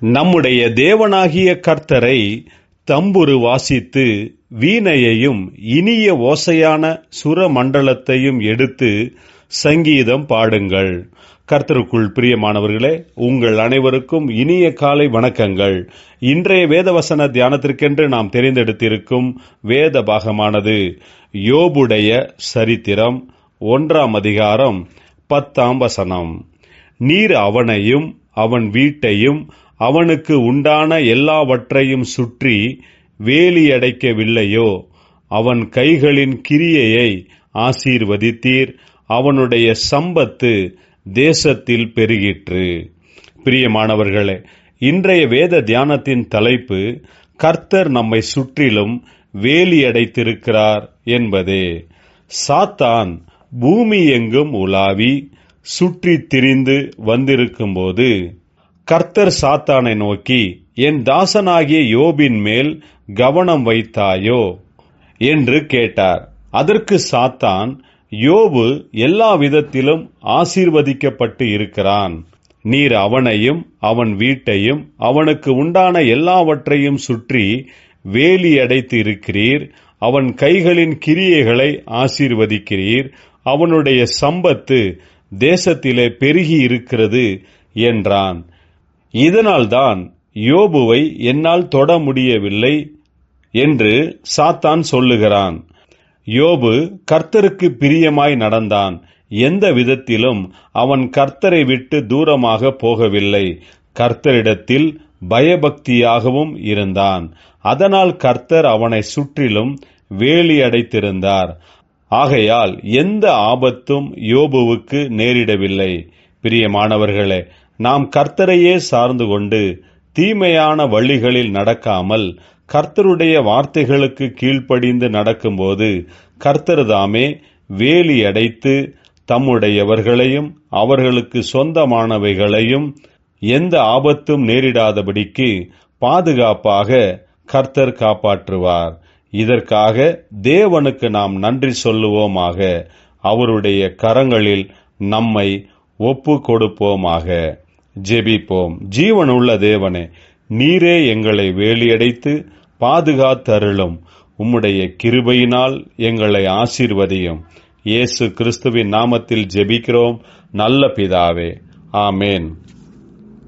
நம்முடைய தேவனாகிய கர்த்தரை தம்புரு வாசித்து வீணையையும் இனிய ஓசையான சுரமண்டலத்தையும் எடுத்து சங்கீதம் பாடுங்கள். கர்த்தருக்குள் பிரியமானவர்களே உங்கள் அனைவருக்கும் இனிய காலை வணக்கங்கள். இன்றைய வேதவசன தியானத்திற்கென்று நாம் தெரிந்தெடுத்திருக்கும் வேத பாகமானது யோபுடைய சரித்திரம் ஒன்றாம் அதிகாரம் பத்தாம் வசனம். நீர் அவனையும் அவன் வீட்டையும் அவனுக்கு உண்டான எல்லாவற்றையும் சுற்றி வேலியடைக்கவில்லையோ அவன் கைகளின் கிரியையை ஆசீர்வதித்தீர். அவனுடைய சம்பத்து தேசத்தில் பெருகிற்று. பிரியமானவர்களே இன்றைய வேத தியானத்தின் தலைப்பு கர்த்தர் நம்மை சுற்றிலும் வேலியடைத்திருக்கிறார் என்பதே. சாத்தான் பூமி எங்கும் உலாவி சுற்றி திரிந்து வந்திருக்கும்போது கர்த்தர் சாத்தானை நோக்கி என் தாசனாகிய யோபின் மேல் கவனம் வைத்தாயோ? என்று கேட்டார். அதற்கு சாத்தான் யோபு எல்லா விதத்திலும் ஆசீர்வதிக்கப்பட்டு இருக்கிறான். நீர் அவனையும் அவன் வீட்டையும் அவனுக்கு உண்டான எல்லாவற்றையும் சுற்றி வேலி அடைத்து இருக்கிறீர் அவன் கைகளின் கிரியைகளை ஆசீர்வதிக்கிறீர். அவனுடைய சம்பத்து தேசத்திலே பெருகி இருக்கிறது என்றான். இதனால்தான் யோபுவை என்னால் தொட முடியவில்லை என்று சாத்தான் சொல்லுகிறான். யோபு கர்த்தருக்கு பிரியமாய் நடந்தான். எந்த விதத்திலும் அவன் கர்த்தரை விட்டு தூரமாக போகவில்லை. கர்த்தரிடத்தில் பயபக்தியாகவும் இருந்தான். அதனால் கர்த்தர் அவனை சுற்றிலும் வேலி அடைத்திருந்தார். ஆகையால் எந்த ஆபத்தும் யோபுவுக்கு நேரிடவில்லை. பிரியமானவர்களே நாம் கர்த்தரையே சார்ந்து கொண்டு தீமையான வழிகளில் நடக்காமல் கர்த்தருடைய வார்த்தைகளுக்கு கீழ்ப்படிந்து நடக்கும்போது கர்த்தர் தாமே வேலி அடைத்து தம்முடையவர்களையும் அவர்களுக்கு சொந்தமானவைகளையும் எந்த ஆபத்தும் நேரிடாதபடிக்கு பாதுகாப்பாக கர்த்தர் காப்பாற்றுவார். இதற்காக தேவனுக்கு நாம் நன்றி சொல்லுவோமாக. அவருடைய கரங்களில் நம்மை ஒப்பு கொடுப்போமாக ஜெபிப்போம். ஜீவனுள்ள தேவனே நீரே எங்களை வேலியடைத்து பாதுகாத்தருளும். உம்முடைய கிருபையினால் எங்களை ஆசீர்வதியும். இயேசு கிறிஸ்துவின் நாமத்தில் ஜெபிக்கிறோம். நல்ல பிதாவே. ஆமேன்.